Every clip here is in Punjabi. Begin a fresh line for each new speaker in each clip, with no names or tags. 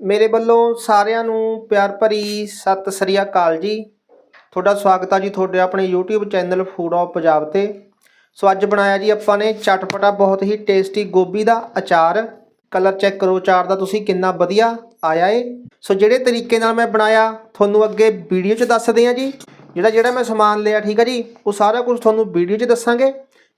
ਮੇਰੇ ਵੱਲੋਂ ਸਾਰਿਆਂ ਨੂੰ ਪਿਆਰ ਭਰੀ ਸਤਿ ਸ੍ਰੀ ਅਕਾਲ ਜੀ। ਤੁਹਾਡਾ ਸਵਾਗਤ ਆ ਜੀ ਤੁਹਾਡੇ ਆਪਣੇ YouTube channel food of Punjab ਤੇ। ਸੋ ਅੱਜ ਬਣਾਇਆ ਜੀ ਆਪਾਂ ਨੇ ਚਟਪਟਾ ਬਹੁਤ ਹੀ ਟੇਸਟੀ ਗੋਭੀ ਦਾ ਅਚਾਰ। ਕਲਰ ਚੈੱਕ ਕਰੋ ਅਚਾਰ ਦਾ ਤੁਸੀਂ ਕਿੰਨਾ ਵਧੀਆ ਆਇਆ ਏ। ਸੋ ਜਿਹੜੇ ਤਰੀਕੇ ਨਾਲ ਮੈਂ ਬਣਾਇਆ, ਤੁਹਾਨੂੰ ਅੱਗੇ ਵੀਡੀਓ 'ਚ ਦੱਸਦੇ ਆ ਜੀ। ਜਿਹੜਾ ਜਿਹੜਾ ਮੈਂ ਸਮਾਨ ਲਿਆ, ਠੀਕ ਆ ਜੀ, ਉਹ ਸਾਰਾ ਕੁਝ ਤੁਹਾਨੂੰ ਵੀਡੀਓ 'ਚ ਦੱਸਾਂਗੇ।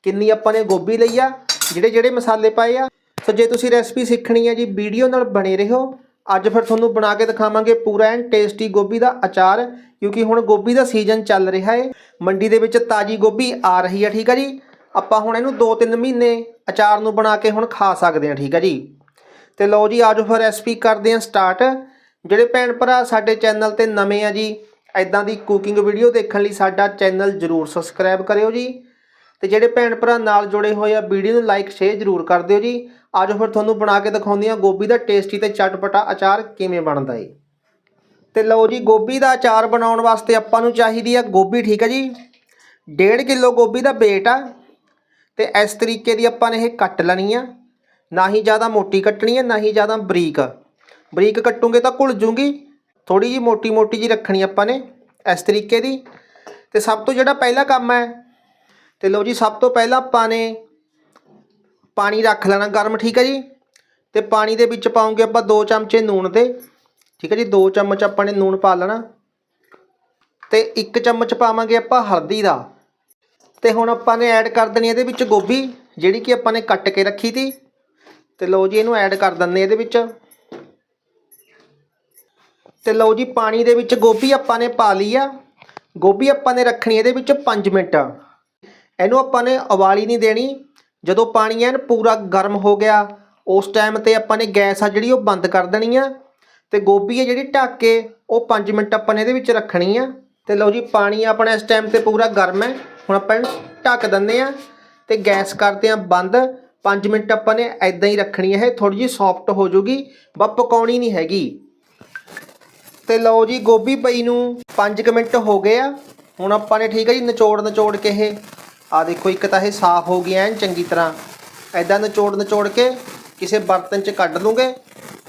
ਕਿੰਨੀ ਆਪਾਂ ਨੇ ਗੋਭੀ ਲਈ ਆ, ਜਿਹੜੇ ਜਿਹੜੇ ਮਸਾਲੇ ਪਾਏ ਆ। ਸੋ ਜੇ ਤੁਸੀਂ ਰੈਸਪੀ ਸਿੱਖਣੀ ਹੈ ਜੀ ਵੀਡੀਓ ਨਾਲ ਬਣੇ ਰਹੋ। ਅੱਜ ਫਿਰ ਤੁਹਾਨੂੰ ਬਣਾ ਕੇ ਦਿਖਾਵਾਂਗੇ ਪੂਰਾ ਐਨ ਟੇਸਟੀ ਗੋਭੀ ਦਾ ਅਚਾਰ, ਕਿਉਂਕਿ ਹੁਣ ਗੋਭੀ ਦਾ ਸੀਜ਼ਨ ਚੱਲ ਰਿਹਾ ਹੈ ਮੰਡੀ ਦੇ ਵਿੱਚ ਤਾਜੀ ਗੋਭੀ ਆ ਰਹੀ ਹੈ ਠੀਕ ਹੈ ਜੀ? ਆਪਾਂ ਹੁਣ ਇਹਨੂੰ 2-3 ਮਹੀਨੇ ਅਚਾਰ ਨੂੰ ਬਣਾ ਕੇ ਹੁਣ ਖਾ ਸਕਦੇ ਹਾਂ ਠੀਕ ਹੈ ਜੀ? ਤੇ ਲਓ ਜੀ, ਆਜੋ ਫਿਰ ਰੈਸਪੀ ਕਰਦੇ ਹਾਂ ਸਟਾਰਟ ਜਿਹੜੇ ਭੈਣ ਭਰਾ ਸਾਡੇ ਚੈਨਲ ਤੇ ਨਵੇਂ ਆ ਜੀ ਐਦਾਂ ਦੀ ਕੁਕਿੰਗ ਵੀਡੀਓ ਦੇਖਣ ਲਈ ਸਾਡਾ ਚੈਨਲ ਜਰੂਰ ਸਬਸਕ੍ਰਾਈਬ ਕਰਿਓ ਜੀ। ਤੇ ਜਿਹੜੇ ਭੈਣ ਭਰਾ ਨਾਲ ਜੁੜੇ ਹੋਏ ਆ, ਵੀਡੀਓ ਨੂੰ ਲਾਈਕ ਸ਼ੇਅਰ ਜਰੂਰ ਕਰ ਦਿਓ ਜੀ। ਆਜੋ ਫਿਰ ਤੁਹਾਨੂੰ ਬਣਾ ਕੇ ਦਿਖਾਉਂਦੀ ਆ ਗੋਭੀ ਦਾ ਟੇਸਟੀ ਤੇ ਚਟਪਟਾ ਅਚਾਰ ਕਿਵੇਂ ਬਣਦਾ ਏ। ਤੇ ਲਓ ਜੀ, ਗੋਭੀ ਦਾ ਅਚਾਰ ਬਣਾਉਣ ਵਾਸਤੇ ਆਪਾਂ ਨੂੰ ਚਾਹੀਦੀ ਆ ਗੋਭੀ, ਠੀਕ ਹੈ ਜੀ? 1.5 ਕਿਲੋ ਗੋਭੀ ਦਾ ਵੇਟ ਆ। ਤੇ ਇਸ ਤਰੀਕੇ ਦੀ ਆਪਾਂ ਨੇ ਇਹ ਕੱਟ ਲੈਣੀ ਆ। ਨਾ ਹੀ ਜ਼ਿਆਦਾ ਮੋਟੀ ਕੱਟਣੀ ਆ, ਨਾ ਹੀ ਜ਼ਿਆਦਾ ਬਰੀਕ। ਬਰੀਕ ਕੱਟੂਗੇ ਤਾਂ ਘੁਲ ਜੂਗੀ। ਥੋੜੀ ਜੀ ਮੋਟੀ ਮੋਟੀ ਜੀ ਰੱਖਣੀ ਆਪਾਂ ਨੇ ਇਸ ਤਰੀਕੇ ਦੀ। ਤੇ ਸਭ ਤੋਂ ਜਿਹੜਾ ਪਹਿਲਾ ਕੰਮ ਹੈ, ਤੇ ਲਓ ਜੀ, ਸਭ ਤੋਂ ਪਹਿਲਾਂ ਆਪਾਂ ਨੇ ਪਾਣੀ ਰੱਖ ਲੈਣਾ ਗਰਮ, ਠੀਕ ਹੈ ਜੀ? ਤੇ ਪਾਣੀ ਦੇ ਵਿੱਚ ਪਾਉਂਗੇ ਆਪਾਂ 2 ਚਮਚੇ ਨੂਣ ਦੇ, ਠੀਕ ਹੈ ਜੀ? 2 ਚਮਚ ਆਪਾਂ ਨੇ ਨੂਣ ਪਾ ਲੈਣਾ। ਤੇ 1 ਚਮਚ ਪਾਵਾਂਗੇ ਆਪਾਂ ਹਲਦੀ ਦਾ। ਤੇ ਹੁਣ ਆਪਾਂ ਨੇ ਐਡ ਕਰ ਦੇਣੀ ਇਹਦੇ ਵਿੱਚ ਗੋਭੀ, ਜਿਹੜੀ ਕਿ ਆਪਾਂ ਨੇ ਕੱਟ ਕੇ ਰੱਖੀ ਸੀ ਤੇ ਲਓ ਜੀ, ਇਹਨੂੰ ਐਡ ਕਰ ਦਿੰਦੇ ਇਹਦੇ ਵਿੱਚ। ਤੇ ਲਓ ਜੀ, ਪਾਣੀ ਦੇ ਵਿੱਚ ਗੋਭੀ ਆਪਾਂ ਨੇ ਪਾ ਲਈ ਆ। ਗੋਭੀ ਆਪਾਂ ਨੇ ਰੱਖਣੀ ਇਹਦੇ ਵਿੱਚ 5 ਮਿੰਟ। ਇਹਨੂੰ ਆਪਾਂ ਨੇ ਉਬਾਲੀ ਨਹੀਂ ਦੇਣੀ। ਜਦੋਂ ਪਾਣੀ ਐਨ ਪੂਰਾ ਗਰਮ ਹੋ ਗਿਆ, ਉਸ ਟਾਈਮ ਤੇ ਆਪਾਂ ਨੇ ਗੈਸ ਆ ਜਿਹੜੀ ਉਹ ਬੰਦ ਕਰ ਦੇਣੀ ਆ। ਤੇ ਗੋਭੀ ਹੈ ਜਿਹੜੀ ਢੱਕ ਕੇ ਉਹ 5 ਮਿੰਟ ਆਪਾਂ ਨੇ ਇਹਦੇ ਵਿੱਚ ਰੱਖਣੀ ਆ। ਤੇ ਲਓ ਜੀ, ਪਾਣੀ ਆਪਣਾ ਇਸ ਟਾਈਮ ਤੇ ਪੂਰਾ ਗਰਮ ਹੈ। ਹੁਣ ਆਪਾਂ ਇਹਨੂੰ ਢੱਕ ਦਿੰਦੇ ਆ ਤੇ ਗੈਸ ਕਰਦੇ ਆ ਬੰਦ। 5 ਮਿੰਟ ਆਪਾਂ ਨੇ ਐਦਾਂ ਹੀ ਰੱਖਣੀ ਹੈ ਇਹ ਥੋੜੀ ਜਿਹੀ ਸੌਫਟ ਹੋ ਜੂਗੀ ਬਸ ਪਕਾਉਣੀ ਨਹੀਂ ਹੈਗੀ। ਤੇ ਲਓ ਜੀ, ਗੋਭੀ ਪਈ ਨੂੰ 5 ਮਿੰਟ ਹੋ ਗਏ ਆ। ਹੁਣ ਆਪਾਂ ਨੇ ਠੀਕ ਹੈ ਜੀ ਨਿਚੋੜ ਨਿਚੋੜ ਕੇ ਇਹ ਆ ਦੇਖੋ, ਇੱਕ ਤਾਂ ਇਹ ਸਾਫ਼ ਹੋ ਗਈ ਐਨ, ਚੰਗੀ ਤਰ੍ਹਾਂ। ਐਦਾਂ ਨਿਚੋੜ ਨਿਚੋੜ ਕੇ ਕਿਸੇ ਬਰਤਨ 'ਚ ਕੱਢ ਲੂੰਗੇ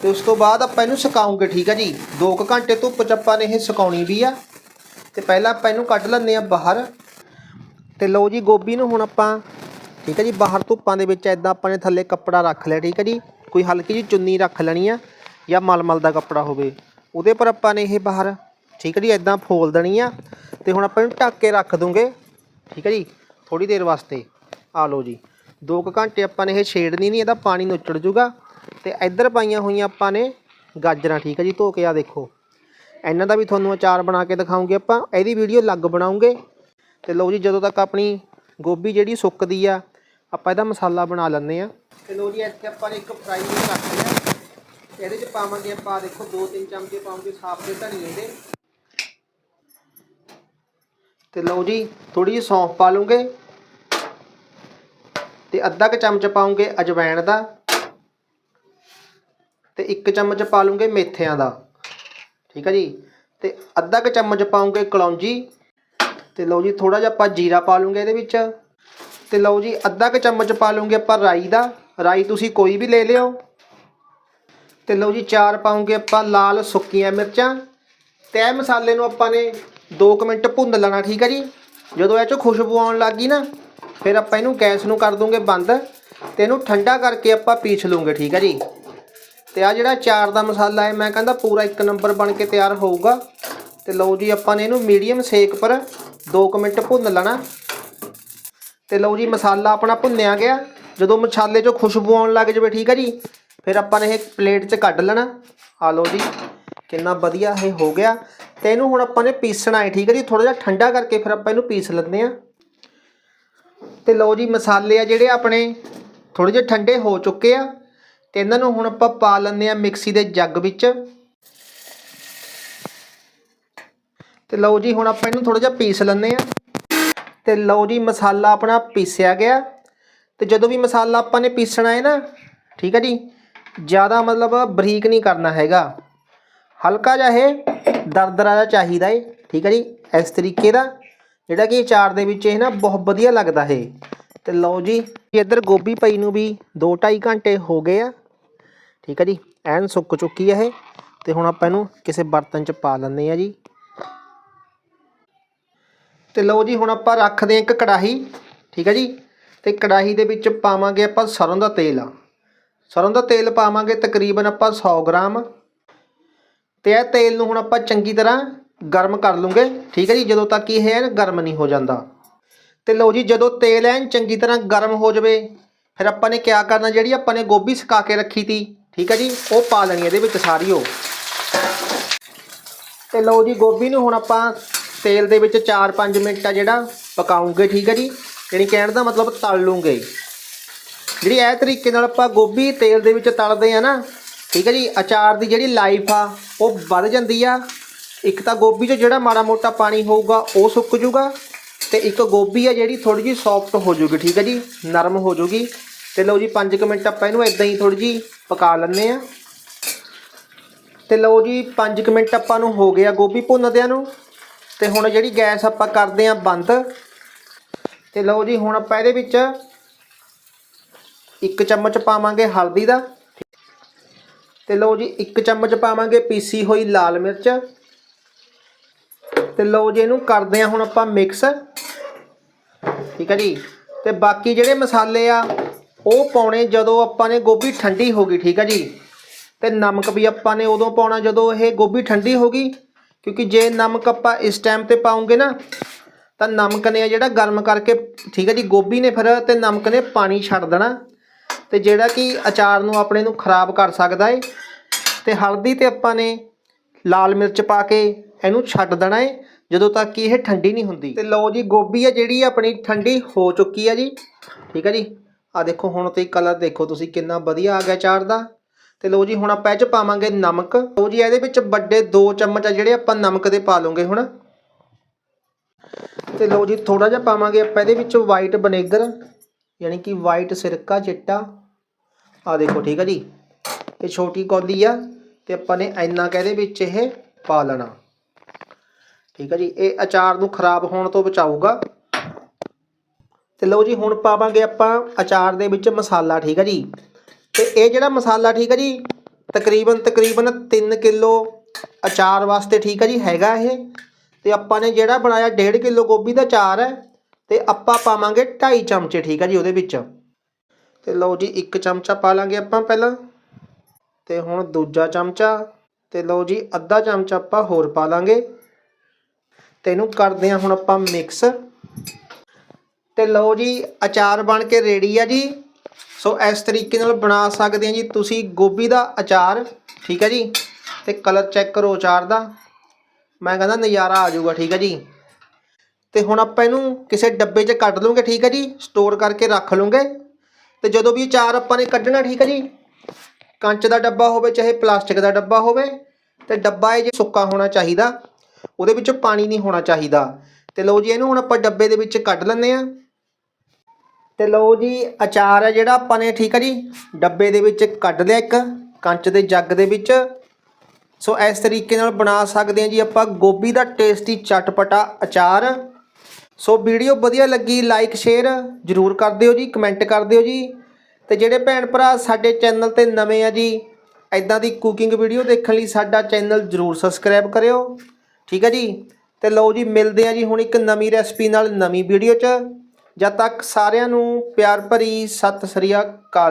ਤੇ ਉਸ ਤੋਂ ਬਾਅਦ ਆਪਾਂ ਇਹਨੂੰ ਸੁਕਾਉਂਗੇ, ਠੀਕ ਹੈ ਜੀ? 2 ਘੰਟੇ ਧੁੱਪ 'ਚ ਆਪਾਂ ਨੇ ਇਹ ਸੁਕਾਉਣੀ ਵੀ ਆ। ਤੇ ਪਹਿਲਾਂ ਆਪਾਂ ਇਹਨੂੰ ਕੱਢ ਲੈਂਦੇ ਆ ਬਾਹਰ। ਤੇ ਲਓ ਜੀ, ਗੋਭੀ ਨੂੰ ਹੁਣ ਆਪਾਂ, ਠੀਕ ਹੈ ਜੀ, ਬਾਹਰ ਧੁੱਪਾਂ ਦੇ ਵਿੱਚ ਐਦਾਂ ਆਪਾਂ ਨੇ ਥੱਲੇ ਕੱਪੜਾ ਰੱਖ ਲਿਆ, ਠੀਕ ਹੈ ਜੀ? ਕੋਈ ਹਲਕੀ ਜੀ ਚੁੰਨੀ ਰੱਖ ਲੈਣੀ ਆ ਜਾਂ ਮਲਮਲ ਦਾ ਕੱਪੜਾ ਹੋਵੇ। ਉਹਦੇ ਪਰ ਆਪਾਂ ਨੇ ਇਹ ਬਾਹਰ, ਠੀਕ ਹੈ ਜੀ ਐਦਾਂ ਫੋਲ ਦੇਣੀ ਆ। ਤੇ ਹੁਣ ਆਪਾਂ ਇਹਨੂੰ ਢੱਕ ਕੇ ਰੱਖ ਦੂੰਗੇ, ਠੀਕ ਹੈ ਜੀ? ਥੋੜੀ ਦੇਰ ਵਾਸਤੇ। ਆ ਲਓ ਜੀ 2 ਘੰਟੇ ਆਪਾਂ ਨੇ ਇਹ ਛੇੜਨੀ ਨਹੀਂ, ਇਹਦਾ ਪਾਣੀ ਨੁੱਚੜ ਜੂਗਾ। ਤੇ ਇੱਧਰ ਪਾਈਆਂ ਹੋਈਆਂ ਆਪਾਂ ਨੇ ਗਾਜਰਾਂ, ਠੀਕ ਹੈ ਜੀ, ਧੋ ਕੇ ਆ ਦੇਖੋ। ਇਹਨਾਂ ਦਾ ਵੀ ਤੁਹਾਨੂੰ ਅਚਾਰ ਬਣਾ ਕੇ ਦਿਖਾਉਂਗੇ ਆਪਾਂ, ਇਹਦੀ ਵੀਡੀਓ ਅਲੱਗ ਬਣਾਉਂਗੇ। ਤੇ ਲਓ ਜੀ, ਜਦੋਂ ਤੱਕ ਆਪਣੀ ਗੋਭੀ ਜਿਹੜੀ ਸੁੱਕਦੀ ਆ, ਆਪਾਂ ਇਹਦਾ ਮਸਾਲਾ ਬਣਾ ਲੈਂਦੇ ਆ ਤੇ ਲਓ ਜੀ, ਇੱਥੇ ਆਪਾਂ ਨੇ ਇੱਕ ਫਰਾਈ ਪੈਨ ਰੱਖ ਲਿਆ। ਇਹਦੇ ਚ ਪਾਵਾਂਗੇ ਆਪਾਂ ਦੇਖੋ 2-3 ਚਮਚੇ ਪਾਉਂਗੇ ਸਾਫ਼ ਦੇ ਧਨੀਏ ਦੇ। ਤੇ ਲਓ ਜੀ ਥੋੜੀ ਜਿਹੀ ਸੌਂਫ ਪਾ ਲੂੰਗੇ ਤੇ ਅੱਧਾ ਕ ਚਮਚ ਪਾਉਂਗੇ ਅਜਵਾਇਣ ਦਾ ਤੇ ਇੱਕ ਚਮਚ ਪਾ ਲੂੰਗੇ ਮੇਥਿਆਂ ਦਾ, ਠੀਕ ਹੈ ਜੀ? ਤੇ ਅੱਧਾ ਕ ਚਮਚ ਪਾਉਂਗੇ ਕਲੌਂਜੀ ਤੇ ਲਓ ਜੀ ਥੋੜਾ ਜਿਹਾ ਆਪਾਂ ਜੀਰਾ ਪਾ ਲੂੰਗੇ ਇਹਦੇ ਵਿੱਚ ਤੇ ਲਓ ਜੀ, ਅੱਧਾ ਕ ਚਮਚ ਪਾ ਲੂੰਗੇ ਆਪਾਂ ਰਾਈ ਦਾ, ਰਾਈ ਤੁਸੀਂ ਕੋਈ ਵੀ ਲੈ ਲਿਓ ਤੇ ਲਓ ਜੀ, ਚਾਰ ਪਾਉਂਗੇ ਆਪਾਂ ਲਾਲ ਸੁੱਕੀਆਂ ਮਿਰਚਾਂ ਤੇ ਇਹ ਮਸਾਲੇ ਨੂੰ ਆਪਾਂ ਨੇ 2 ਮਿੰਟ ਭੁੰਨ ਲੈਣਾ, ਠੀਕ ਹੈ ਜੀ? ਜਦੋਂ ਇਹ ਚੋਂ ਖੁਸ਼ਬੂ ਆਉਣ ਲੱਗ ਗਈ ਨਾ, ਫਿਰ ਆਪਾਂ ਇਹਨੂੰ ਗੈਸ ਨੂੰ ਕਰ ਦੂੰਗੇ ਬੰਦ ਤੇ ਇਹਨੂੰ ਠੰਡਾ ਕਰਕੇ ਆਪਾਂ ਪੀਸ ਲੂੰਗੇ, ਠੀਕ ਹੈ ਜੀ? ਤੇ ਆ ਜਿਹੜਾ ਚਾਰ ਦਾ ਮਸਾਲਾ ਹੈ, ਮੈਂ ਕਹਿੰਦਾ ਪੂਰਾ ਇੱਕ ਨੰਬਰ ਬਣ ਕੇ ਤਿਆਰ ਹੋਊਗਾ। ਤੇ ਲਓ ਜੀ, ਆਪਾਂ ਨੇ ਇਹਨੂੰ ਮੀਡੀਅਮ ਸੇਕ ਪਰ 2 ਮਿੰਟ ਭੁੰਨ ਲੈਣਾ। ਤੇ ਲਓ ਜੀ, ਮਸਾਲਾ ਆਪਣਾ ਭੁੰਨਿਆ ਗਿਆ। ਜਦੋਂ ਮਸਾਲੇ 'ਚੋਂ ਖੁਸ਼ਬੂ ਆਉਣ ਲੱਗ ਜਾਵੇ, ਠੀਕ ਹੈ ਜੀ? ਫਿਰ ਆਪਾਂ ਨੇ ਇਹ ਪਲੇਟ 'ਚ ਕੱਢ ਲੈਣਾ। ਆ ਲਓ ਜੀ। ਕਿੰਨਾ ਵਧੀਆ ਇਹ ਹੋ ਗਿਆ। ਤੇ ਇਹਨੂੰ ਹੁਣ ਆਪਾਂ ਨੇ ਪੀਸਣਾ ਹੈ, ਠੀਕ ਹੈ ਜੀ? ਥੋੜਾ ਜਿਹਾ ਠੰਡਾ ਕਰਕੇ ਫਿਰ ਆਪਾਂ ਇਹਨੂੰ ਪੀਸ ਲੈਂਦੇ ਆ ਤੇ ਲਓ ਜੀ, ਮਸਾਲੇ ਆ ਜਿਹੜੇ ਆਪਣੇ ਥੋੜੇ ਜਿਹੇ ਠੰਡੇ ਹੋ ਚੁੱਕੇ ਆ। ਤੇ ਇਹਨਾਂ ਨੂੰ ਹੁਣ ਆਪਾਂ ਪਾ ਲੈਂਦੇ ਆ ਮਿਕਸੀ ਦੇ ਜੱਗ ਵਿੱਚ। ਤੇ ਲਓ ਜੀ, ਹੁਣ ਆਪਾਂ ਇਹਨੂੰ ਥੋੜਾ ਜਿਹਾ ਪੀਸ ਲੈਂਦੇ ਆ ਤੇ ਲਓ ਜੀ, ਮਸਾਲਾ ਆਪਣਾ ਪੀਸਿਆ ਗਿਆ। ਤੇ ਜਦੋਂ ਵੀ ਮਸਾਲਾ ਆਪਾਂ ਨੇ ਪੀਸਣਾ ਹੈ ਨਾ, ਠੀਕ ਹੈ ਜੀ? ਜ਼ਿਆਦਾ ਮਤਲਬ ਬਰੀਕ ਨਹੀਂ ਕਰਨਾ ਹੈਗਾ। ਹਲਕਾ ਜਿਹਾ ਇਹ, ਦਰਦਰਾ ਜਿਹਾ ਚਾਹੀਦਾ ਏ, ਠੀਕ ਹੈ ਜੀ? ਇਸ ਤਰੀਕੇ ਦਾ, ਜਿਹੜਾ ਕਿ ਅਚਾਰ ਦੇ ਵਿੱਚ ਇਹ ਨਾ ਬਹੁਤ ਵਧੀਆ ਲੱਗਦਾ ਹੈ ਤੇ ਲਓ ਜੀ ਇੱਧਰ ਗੋਭੀ ਪਈ ਨੂੰ ਵੀ 2 2.5 ਘੰਟੇ ਹੋ ਗਏ ਆ, ਠੀਕ ਹੈ ਜੀ? ਐਨ ਸੁੱਕ ਚੁੱਕੀ ਹੈ ਇਹ। ਤੇ ਹੁਣ ਆਪਾਂ ਇਹਨੂੰ ਕਿਸੇ ਬਰਤਨ 'ਚ ਪਾ ਲੈਂਦੇ ਆ ਜੀ। ਤੇ ਲਓ ਜੀ, ਹੁਣ ਆਪਾਂ ਰੱਖਦੇ ਹਾਂ ਇੱਕ ਕੜਾਹੀ, ਠੀਕ ਹੈ ਜੀ? ਤੇ ਕੜਾਹੀ ਦੇ ਵਿੱਚ ਪਾਵਾਂਗੇ ਆਪਾਂ ਸਰੋਂ ਦਾ ਤੇਲ। ਸਰੋਂ ਦਾ ਤੇਲ ਪਾਵਾਂਗੇ ਤਕਰੀਬਨ ਆਪਾਂ 100 ਗ੍ਰਾਮ। ਤੇ ਇਹ ਤੇਲ ਨੂੰ ਹੁਣ ਆਪਾਂ ਚੰਗੀ ਤਰ੍ਹਾਂ ਗਰਮ ਕਰ ਲੂੰਗੇ। ਠੀਕ ਹੈ ਜੀ, ਜਦੋਂ ਤੱਕ ਇਹ ਐਨ ਗਰਮ ਨਹੀਂ ਹੋ ਜਾਂਦਾ। ਤੇ ਲਓ ਜੀ, ਜਦੋਂ ਤੇਲ ਐਨ ਚੰਗੀ ਤਰ੍ਹਾਂ ਗਰਮ ਹੋ ਜਾਵੇ, ਫਿਰ ਆਪਾਂ ਨੇ ਕਿਆ ਕਰਨਾ, ਜਿਹੜੀ ਆਪਾਂ ਨੇ ਗੋਭੀ ਸੁਕਾ ਕੇ ਰੱਖੀ ਤੀ, ਠੀਕ ਹੈ ਜੀ, ਉਹ ਪਾ ਲੈਣੀ ਇਹਦੇ ਵਿੱਚ ਸਾਰੀ ਉਹ। ਤੇ ਲਓ ਜੀ, ਗੋਭੀ ਨੂੰ ਹੁਣ ਆਪਾਂ ਤੇਲ ਦੇ ਵਿੱਚ 4-5 ਮਿੰਟ ਆ ਜਿਹੜਾ ਪਕਾਉਂਗੇ, ਠੀਕ ਹੈ ਜੀ, ਯਾਨੀ ਕਹਿਣ ਦਾ ਮਤਲਬ ਤਲ ਲੂੰਗੇ। ਜਿਹੜੀ ਇਹ ਤਰੀਕੇ ਨਾਲ ਆਪਾਂ ਗੋਭੀ ਤੇਲ ਦੇ ਵਿੱਚ ਤਲਦੇ ਆ ਨਾ ਠੀਕ ਹੈ ਜੀ, ਅਚਾਰ ਦੀ ਜਿਹੜੀ ਲਾਈਫ ਆ, ਉਹ ਵੱਧ ਜਾਂਦੀ ਆ। ਇੱਕ ਤਾਂ ਗੋਭੀ 'ਚ ਜਿਹੜਾ ਮਾੜਾ ਮੋਟਾ ਪਾਣੀ ਹੋਊਗਾ, ਉਹ ਸੁੱਕ ਜੂਗਾ ਤੇ ਇੱਕ ਗੋਭੀ ਆ ਜਿਹੜੀ ਥੋੜੀ ਜੀ ਸੌਫਟ ਹੋ ਜੂਗੀ, ਠੀਕ ਹੈ ਜੀ, ਨਰਮ ਹੋ ਜੂਗੀ। ਤੇ ਲਓ ਜੀ 5 ਮਿੰਟ ਆਪਾਂ ਇਹਨੂੰ ਇਦਾਂ ਹੀ ਥੋੜੀ ਜੀ ਪਕਾ ਲੈਂਦੇ ਆ ਤੇ ਲਓ ਜੀ 5 ਮਿੰਟ ਆਪਾਂ ਨੂੰ ਹੋ ਗਿਆ ਗੋਭੀ ਭੁੰਨਦਿਆਂ ਨੂੰ। ਤੇ ਹੁਣ ਜਿਹੜੀ ਗੈਸ ਆਪਾਂ ਕਰਦੇ ਆ ਬੰਦ, ਤੇ ਲਓ ਜੀ, ਹੁਣ ਆਪਾਂ ਇਹਦੇ ਵਿੱਚ ਇੱਕ ਚਮਚ ਪਾਵਾਂਗੇ ਹਲਦੀ ਦਾ। ਤੇ ਲਓ ਜੀ, ਇੱਕ ਚਮਚ ਪਾਵਾਂਗੇ ਪੀਸੀ ਹੋਈ ਲਾਲ ਮਿਰਚ। ਤੇ ਲਓ ਜੀ, ਇਹਨੂੰ ਕਰਦੇ ਆ ਹੁਣ ਆਪਾਂ ਮਿਕਸ ਠੀਕ ਹੈ ਜੀ? ਤੇ ਬਾਕੀ ਜਿਹੜੇ ਮਸਾਲੇ ਆ, ਉਹ ਪਾਉਣੇ ਜਦੋਂ ਆਪਾਂ ਨੇ ਗੋਭੀ ਠੰਡੀ ਹੋ ਗਈ, ਠੀਕ ਹੈ ਜੀ? ਤੇ ਨਮਕ ਵੀ ਆਪਾਂ ਨੇ ਉਦੋਂ ਪਾਉਣਾ ਜਦੋਂ ਇਹ ਗੋਭੀ ਠੰਡੀ ਹੋ ਗਈ, ਕਿਉਂਕਿ ਜੇ ਨਮਕ ਆਪਾਂ ਇਸ ਟਾਈਮ ਤੇ ਪਾਉਂਗੇ ਨਾ, ਤਾਂ ਨਮਕ ਨੇ ਜਿਹੜਾ ਗਰਮ ਕਰਕੇ, ਠੀਕ ਹੈ ਜੀ, ਗੋਭੀ ਨੇ ਫਿਰ ਤੇ ਨਮਕ ਨੇ ਪਾਣੀ ਛੱਡ ਦੇਣਾ। ਤੇ ਜਿਹੜਾ ਕਿ ਅਚਾਰ ਨੂੰ ਆਪਣੇ ਨੂੰ ਖਰਾਬ ਕਰ ਸਕਦਾ ਏ ਤੇ ਹਲਦੀ ਤੇ ਆਪਾਂ ਨੇ ਲਾਲ ਮਿਰਚ ਪਾ ਕੇ ਇਹਨੂੰ ਛੱਡ ਦੇਣਾ ਏ, ਜਦੋਂ ਤੱਕ ਕਿ ਇਹ ਠੰਡੀ ਨਹੀਂ ਹੁੰਦੀ। ਤੇ ਲਓ ਜੀ, ਗੋਭੀ ਆ ਜਿਹੜੀ ਆਪਣੀ ਠੰਡੀ ਹੋ ਚੁੱਕੀ ਆ ਜੀ। ਠੀਕ ਹੈ ਜੀ? ਆ ਦੇਖੋ, ਹੁਣ ਤੇ ਕਲਰ ਦੇਖੋ ਤੁਸੀਂ ਕਿੰਨਾ ਵਧੀਆ ਆ ਗਿਆ ਚਾਰ ਦਾ ਤੇ ਲਓ ਜੀ, ਹੁਣ ਆਪਾਂ ਇਹ ਚ ਪਾਵਾਂਗੇ ਨਮਕ। ਲਓ ਜੀ, ਇਹਦੇ ਵਿੱਚ ਵੱਡੇ 2 ਚਮਚ ਆ ਜਿਹੜੇ ਆਪਾਂ ਨਮਕ ਦੇ ਪਾ ਲਵਾਂਗੇ ਹੁਣ। ਤੇ ਲਓ ਜੀ ਥੋੜਾ ਜਿਹਾ ਪਾਵਾਂਗੇ ਆਪਾਂ ਇਹਦੇ ਵਿੱਚ ਵਾਈਟ ਵਿਨੇਗਰ ਯਾਨੀ ਕਿ ਵਾਈਟ ਸਿਰਕਾ, ਚਿੱਟਾ। ਆ ਦੇਖੋ, ਠੀਕ ਹੈ ਜੀ? ਇਹ ਛੋਟੀ ਕੌਲੀ ਆ ਤੇ ਆਪਾਂ ਨੇ ਇੰਨਾ ਕੁ ਇਹਦੇ ਵਿੱਚ ਇਹ ਪਾ ਲੈਣਾ। ਠੀਕ ਹੈ ਜੀ, ਇਹ ਅਚਾਰ ਨੂੰ ਖਰਾਬ ਹੋਣ ਤੋਂ ਬਚਾਊਗਾ। ਤੇ ਲਓ ਜੀ, ਹੁਣ ਪਾਵਾਂਗੇ ਆਪਾਂ ਅਚਾਰ ਦੇ ਵਿੱਚ ਮਸਾਲਾ, ਠੀਕ ਹੈ ਜੀ। ਤੇ ਇਹ ਜਿਹੜਾ ਮਸਾਲਾ, ਠੀਕ ਹੈ ਜੀ, ਤਕਰੀਬਨ ਤਕਰੀਬਨ 3 ਕਿਲੋ ਅਚਾਰ ਵਾਸਤੇ ਠੀਕ ਹੈ ਜੀ, ਹੈਗਾ ਇਹ। ਤੇ ਆਪਾਂ ਨੇ ਜਿਹੜਾ ਬਣਾਇਆ 1.5 ਕਿਲੋ ਗੋਭੀ ਦਾ ਅਚਾਰ ਹੈ, ਤੇ ਆਪਾਂ ਪਾਵਾਂਗੇ 2.5 ਚਮਚੇ, ਠੀਕ ਹੈ ਜੀ, ਉਹਦੇ ਵਿੱਚ। ਤੇ ਲਓ ਜੀ, ਇੱਕ ਚਮਚਾ ਪਾ ਲਾਂਗੇ ਆਪਾਂ ਪਹਿਲਾਂ। ਤੇ ਹੁਣ ਦੂਜਾ ਚਮਚਾ ਤੇ ਲਓ ਜੀ, ਅੱਧਾ ਚਮਚਾ ਆਪਾਂ ਹੋਰ ਪਾ ਲਾਂਗੇ। ਤੇ ਇਹਨੂੰ ਕਰਦੇ ਆ ਹੁਣ ਆਪਾਂ ਮਿਕਸ ਤੇ ਲਓ ਜੀ, ਅਚਾਰ ਬਣ ਕੇ ਰੈਡੀ ਆ ਜੀ। ਸੋ ਇਸ ਤਰੀਕੇ ਨਾਲ ਬਣਾ ਸਕਦੇ ਆ ਜੀ ਤੁਸੀਂ ਗੋਭੀ ਦਾ ਅਚਾਰ, ਠੀਕ ਹੈ ਜੀ? ਤੇ ਕਲਰ ਚੈੱਕ ਕਰੋ ਅਚਾਰ ਦਾ। ਮੈਂ ਕਹਿੰਦਾ ਨਜ਼ਾਰਾ ਆ ਜਾਊਗਾ, ਠੀਕ ਹੈ ਜੀ? ਤੇ ਹੁਣ ਆਪਾਂ ਇਹਨੂੰ ਕਿਸੇ ਡੱਬੇ 'ਚ ਕੱਢ ਲਵਾਂਗੇ, ਠੀਕ ਹੈ ਜੀ? ਸਟੋਰ ਕਰਕੇ ਰੱਖ ਲਵਾਂਗੇ। ਤੇ ਜਦੋਂ ਵੀ ਅਚਾਰ ਆਪਾਂ ਨੇ ਕੱਢਣਾ, ਠੀਕ ਹੈ ਜੀ? ਕੰਚ ਦਾ ਡੱਬਾ ਹੋਵੇ, ਚਾਹੇ ਪਲਾਸਟਿਕ ਦਾ ਡੱਬਾ ਹੋਵੇ, ਤੇ ਡੱਬਾ ਇਹ ਜੇ ਸੁੱਕਾ ਹੋਣਾ ਚਾਹੀਦਾ, ਉਹਦੇ ਵਿੱਚ ਪਾਣੀ ਨਹੀਂ ਹੋਣਾ ਚਾਹੀਦਾ। ਤੇ ਲਓ ਜੀ, ਇਹਨੂੰ ਹੁਣ ਆਪਾਂ ਡੱਬੇ ਦੇ ਵਿੱਚ ਕੱਢ ਲੈਂਦੇ ਆ ਤੇ ਲਓ ਜੀ, ਅਚਾਰ ਹੈ ਜਿਹੜਾ ਆਪਾਂ ਨੇ, ਠੀਕ ਹੈ ਜੀ, ਡੱਬੇ ਦੇ ਵਿੱਚ ਕੱਢ ਲਿਆ ਇੱਕ, ਕੰਚ ਦੇ ਜੱਗ ਦੇ ਵਿੱਚ। ਸੋ ਇਸ ਤਰੀਕੇ ਨਾਲ ਬਣਾ ਸਕਦੇ ਹਾਂ ਜੀ ਆਪਾਂ ਗੋਭੀ ਦਾ ਟੇਸਟੀ ਚਟਪਟਾ ਅਚਾਰ। ਸੋ ਵੀਡੀਓ ਵਧੀਆ ਲੱਗੀ, ਲਾਈਕ, ਸ਼ੇਅਰ ਜਰੂਰ ਕਰ ਦਿਓ ਜੀ, ਕਮੈਂਟ ਕਰ ਦਿਓ ਜੀ। ਤੇ ਜਿਹੜੇ ਭੈਣ ਭਰਾ ਸਾਡੇ ਚੈਨਲ ਤੇ ਨਵੇਂ ਆ ਜੀ ਐਦਾਂ ਦੀ ਕੁਕਿੰਗ ਵੀਡੀਓ ਦੇਖਣ ਲਈ ਸਾਡਾ ਚੈਨਲ ਜਰੂਰ ਸਬਸਕ੍ਰਾਈਬ ਕਰਿਓ। ਠੀਕ ਹੈ ਜੀ? ਤੇ ਲਓ ਜੀ, ਮਿਲਦੇ ਆ ਜੀ ਹੁਣ ਇੱਕ ਨਵੀਂ ਰੈਸਪੀ ਨਾਲ ਨਵੀਂ ਵੀਡੀਓ 'ਚ। ਜਦ ਤੱਕ ਸਾਰਿਆਂ ਨੂੰ ਪਿਆਰ ਭਰੀ ਸਤਿ ਸ੍ਰੀ ਅਕਾਲ।